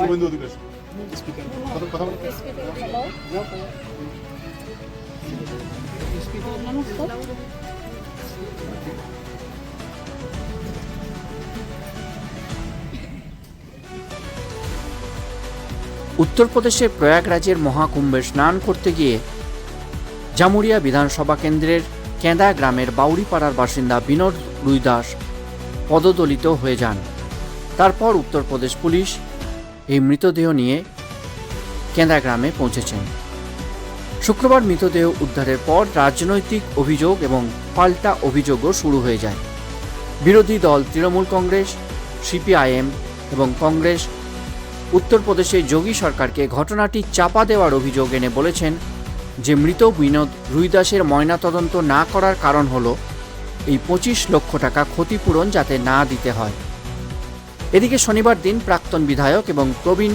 শুভেন্দু উত্তরপ্রদেশের প্রয়াগরাজের মহাকুম্ভে স্নান করতে গিয়ে জামুরিয়া বিধানসভা কেন্দ্রের কেঁদা গ্রামের বাউরিপাড়ার বাসিন্দা বিনোদ রুইদাস পদদলিত হয়ে যান। তারপর উত্তরপ্রদেশ পুলিশ এই মৃতদেহ নিয়ে কেন্দ্রা গ্রামে পৌঁছেছেন। শুক্রবার মৃতদেহ উদ্ধারের পর রাজনৈতিক অভিযোগ এবং পাল্টা অভিযোগও শুরু হয়ে যায়। বিরোধী দল তৃণমূল কংগ্রেস, সিপিআইএম এবং কংগ্রেস উত্তরপ্রদেশে যোগী সরকারকে ঘটনাটি চাপা দেওয়ার অভিযোগ এনে বলেছেন যে মৃত বিনোদ রুইদাসের ময়নাতদন্ত না করার কারণ হল এই পঁচিশ লক্ষ টাকা ক্ষতিপূরণ যাতে না দিতে হয়। এদিকে শনিবার দিন প্রাক্তন বিধায়ক এবং প্রবীণ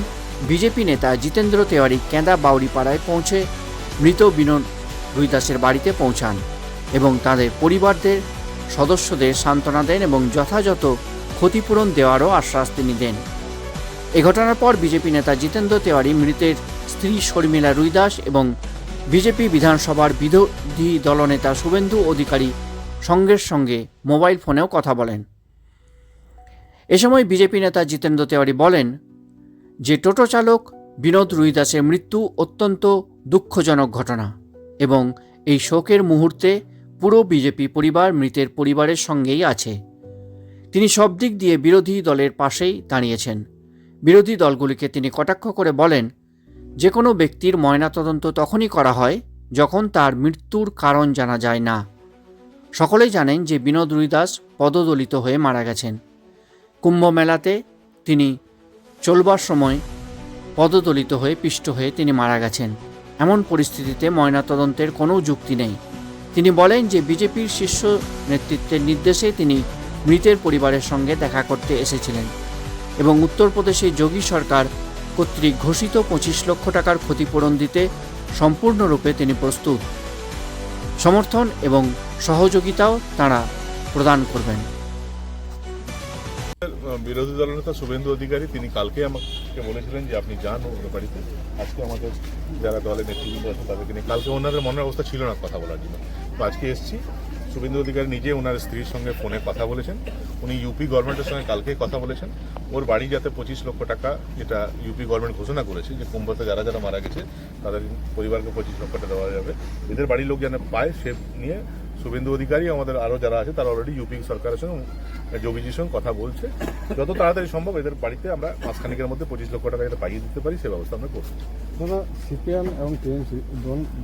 বিজেপি নেতা জিতেন্দ্র তেওয়ারি কেঁদা বাউরিপাড়ায় পৌঁছে মৃত বিনোদ রুইদাসের বাড়িতে পৌঁছান এবং তাদের পরিবারদের সদস্যদের সান্ত্বনা দেন এবং যথাযথ ক্ষতিপূরণ দেওয়ারও আশ্বাস তিনি দেন। এ ঘটনার পর বিজেপি নেতা জিতেন্দ্র তেওয়ারি মৃতের স্ত্রী শর্মিলা রুইদাস এবং বিজেপি বিধানসভার বিরোধী দলনেতা শুভেন্দু অধিকারী সঙ্গের সঙ্গে মোবাইল ফোনেও কথা বলেন। এ সময় বিজেপি নেতা জিতেন্দ্র তেওয়ারি বলেন যে টোটো চালক বিনোদ রুইদাসের মৃত্যু অত্যন্ত দুঃখজনক ঘটনা এবং এই শোকের মুহূর্তে পুরো বিজেপি পরিবার মৃতের পরিবারের সঙ্গেই আছে। তিনি সব দিক দিয়ে বিরোধী দলের পাশেই দাঁড়িয়েছেন। বিরোধী দলগুলিকে তিনি কটাক্ষ করে বলেন যে কোনো ব্যক্তির ময়নাতদন্ত তখনই করা হয় যখন তার মৃত্যুর কারণ জানা যায় না। সকলেই জানেন যে বিনোদ রুইদাস পদদলিত হয়ে মারা গেছেন। কুম্ভ মেলাতে তিনি চলবার সময় পদদলিত হয়ে পিষ্ট হয়ে তিনি মারা গেছেন। এমন পরিস্থিতিতে ময়নাতদন্তের কোনো যুক্তি নেই। তিনি বলেন যে বিজেপির শীর্ষ নেতৃত্বের নির্দেশে তিনি মৃতের পরিবারের সঙ্গে দেখা করতে এসেছিলেন এবং উত্তরপ্রদেশে যোগী সরকার কর্তৃক ঘোষিত পঁচিশ লক্ষ টাকার ক্ষতিপূরণ দিতে সম্পূর্ণরূপে তিনি প্রস্তুত। সমর্থন এবং সহযোগিতাও তাঁরা প্রদান করবেন। বিরোধী দলনেতা শুভেন্দু অধিকারী, তিনি কালকে আমাকে বলেছিলেন যে আপনি যান ওর বাড়িতে। আজকে আমাদের যারা দলের নেতৃবৃন্দ আছেন, তাদেরকে নিয়ে কালকে ওনাদের মনের অবস্থা ছিল না কথা বলার জন্য। তো আজকে এসেছি। শুভেন্দু অধিকারী নিজে ওনার স্ত্রীর সঙ্গে ফোনে কথা বলেছেন। উনি ইউপি গভর্নমেন্টের সঙ্গে কালকে কথা বলেছেন। ওর বাড়ি যাতে পঁচিশ লক্ষ টাকা যেটা ইউপি গভর্নমেন্ট ঘোষণা করেছে যে কুম্ভতে যারা যারা মারা গেছে, তাদের পরিবারকে পঁচিশ লক্ষ টাকা দেওয়া যাবে। এদের বাড়ির লোক যেন পায়, সে নিয়ে শুভেন্দু অধিকারী আমাদের আরও যারা আছে তারা অলরেডি ইউপি সরকারের সঙ্গে যোগীজির সঙ্গে কথা বলছে। যত তাড়াতাড়ি সম্ভব এদের বাড়িতে আমরা মাসখানিকের মধ্যে পঁচিশ লক্ষ টাকা যাতে পাইয়ে দিতে পারি সে ব্যবস্থা আমরা করছি। দাদা সিপিএম এবং টিএমসি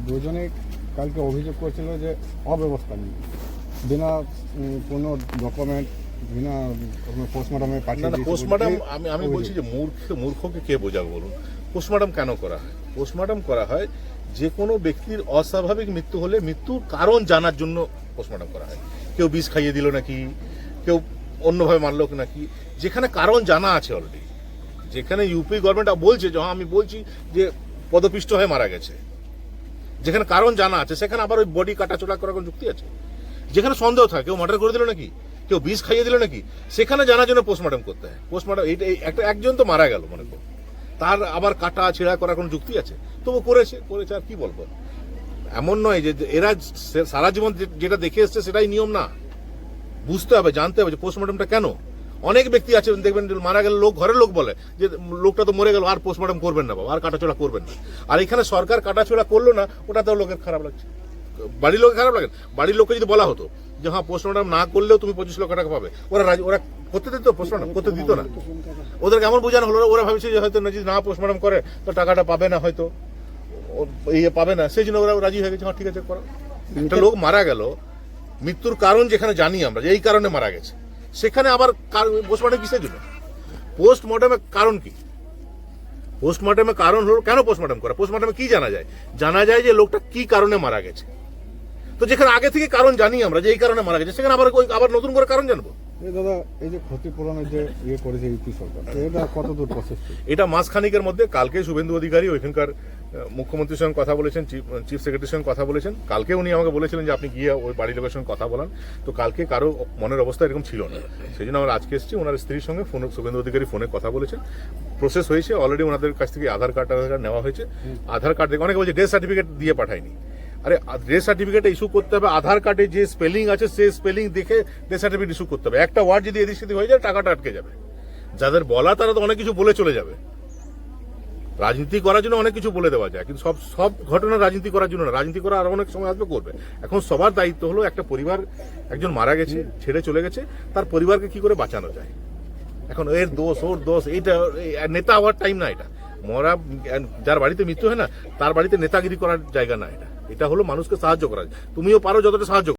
দুজনে কালকে অভিযোগ করেছিল যে অব্যবস্থা নেই। বিনা কোনো ডকুমেন্ট বিনা পাঠিয়ে পোস্টমর্টম আমি আমি বলছি যে মূর্খ মূর্খকে কে বোঝাবো বলুন? পোস্টমর্টম কেন করা হয়? পোস্টমর্টম করা হয় যে কোনো ব্যক্তির অস্বাভাবিক মৃত্যু হলে মৃত্যুর কারণ জানার জন্য পোস্টমর্টম করা হয়। কেউ বিষ খাইয়ে দিল নাকি, কেউ অন্যভাবে মারলো নাকি, যেখানে কারণ জানা আছে অলরেডি যেখানে ইউপি গভর্নমেন্ট বলছে যে হ্যাঁ আমি বলছি যে, পদপিষ্ট হয়ে মারা গেছে। যেখানে কারণ জানা আছে, সেখানে আবার ওই বডি কাটাচোড়া করার কোনো যুক্তি আছে? যেখানে সন্দেহ থাকে, কেউ মার্ডার করে দিল নাকি? কেউ বিষ খাইয়ে দিল নাকি? সেখানে জানার জন্য পোস্টমর্টম করতে হয়। পোস্টমর্টম এইটা এই একটা একজন তো মারা গেল, মনে করো। তার আবার কাটা ছেঁড়া করার কোনো যুক্তি আছে? তবু করেছে করেছে আর কি বলব? এমন নয় যে এরা সারা জীবন যেটা দেখে এসছে সেটাই নিয়ম না। বুঝতে হবে, জানতে হবে যে পোস্টমর্টমটা কেন? অনেক ব্যক্তি আছে, দেখবেন মারা গেলে লোক, ঘরের লোক বলে যে, লোকটা তো মরে গেল, আর পোস্টমর্টম করবেন না বাবা, আর কাটাচোড়া করবেন না। আর এখানে সরকার কাটাচোড়া করল না ওটা তো লোকের খারাপ লাগছে। বাড়ির লোকের খারাপ লাগে বাড়ির লোককে যদি বলা হতো যে হ্যাঁ পোস্টমর্টম না করলেও তুমি পঁচিশ লক্ষ টাকা পাবে। ওরা রাজি- ওরা করতে দিত পোস্টমর্টম করতে দিত না। ওদের কেমন বোঝানো হলো ওরা ভাবছে যে হয়তো যদি না পোস্টমর্টম করে তো টাকাটা পাবে না হয়তো। ইয়ে পাবে না সেই জন্য ওরা রাজি হয়ে গেছে হ্যাঁ ঠিক আছে করো। একটা লোক মারা গেল মৃত্যুর কারণ যেখানে জানি আমরা যে এই কারণে মারা গেছে। সেখানে আবার পোস্টমর্টম কিসের জন্য? পোস্টমর্টমের কারণ কি? পোস্টমর্টমের কারণ হলো কেন পোস্টমর্টম করা? পোস্টমর্টমে কি জানা যায়? জানা যায় যে লোকটা কি কারণে মারা গেছে। তো যেখানে আগে থেকে কারণ জানি আমরা যে এই কারণে মারা গেছে সেখানে আবার আবার নতুন করে কারণ জানব? দাদা এই যে ক্ষতিপূরণের যে ইয়ে করেছে ইউপি সরকার এটা কত দূর প্রসেস এটা মাসখানিকের মধ্যে কালকে শুভেন্দু অধিকারী ওইখানকার মুখ্যমন্ত্রীর সঙ্গে কথা বলেছেন চিফ চিফ সেক্রেটারির সঙ্গে কথা বলেছেন। কালকে উনি আমাকে বলেছিলেন যে আপনি গিয়ে ওই বাড়ির লোকের সঙ্গে কথা বলান। তো কালকে কারও মনের অবস্থা এরকম ছিল না। সেই জন্য আমরা আজকে এসেছি ওনার স্ত্রীর সঙ্গে ফোন শুভেন্দু অধিকারী ফোনে কথা বলেছেন। প্রসেস হয়েছে অলরেডি ওনাদের কাছ থেকে আধার কার্ড আধার কার্ড নেওয়া হয়েছে। আধার কার্ড দেখে অনেকে বলছে ডেথ সার্টিফিকেট দিয়ে পাঠায়নি। আরে ডেথ সার্টিফিকেট ইস্যু করতে হবে, আধার কার্ডে যে স্পেলিং আছে সেই স্পেলিং দেখে ডেথ সার্টিফিকেট ইস্যু করতে হবে। একটা ওয়ার্ড যদি এদিক সেদিক হয়ে যায়, টাকাটা আটকে যাবে। যাদের বলা, তারা তো অনেক কিছু বলে চলে যাবে। রাজনীতি করার জন্য অনেক কিছু বলে দেওয়া যায়, কিন্তু সব সব ঘটনা রাজনীতি করার জন্য না। রাজনীতি করা আরও অনেক সময় আসবে, করবে। এখন সবার দায়িত্ব হলো, একটা পরিবার, একজন মারা গেছে, ছেড়ে চলে গেছে, তার পরিবারকে কি করে বাঁচানো যায়? এখন এর দোষ, ওর দোষ, এইটা, এই নেতা হওয়ার টাইম না এটা। মরা, যার বাড়িতে মৃত্যু হয় না, তার বাড়িতে নেতাগিরি করার জায়গা না এটা। এটা হলো মানুষকে সাহায্য করা তুমিও পারো যতটা সাহায্য।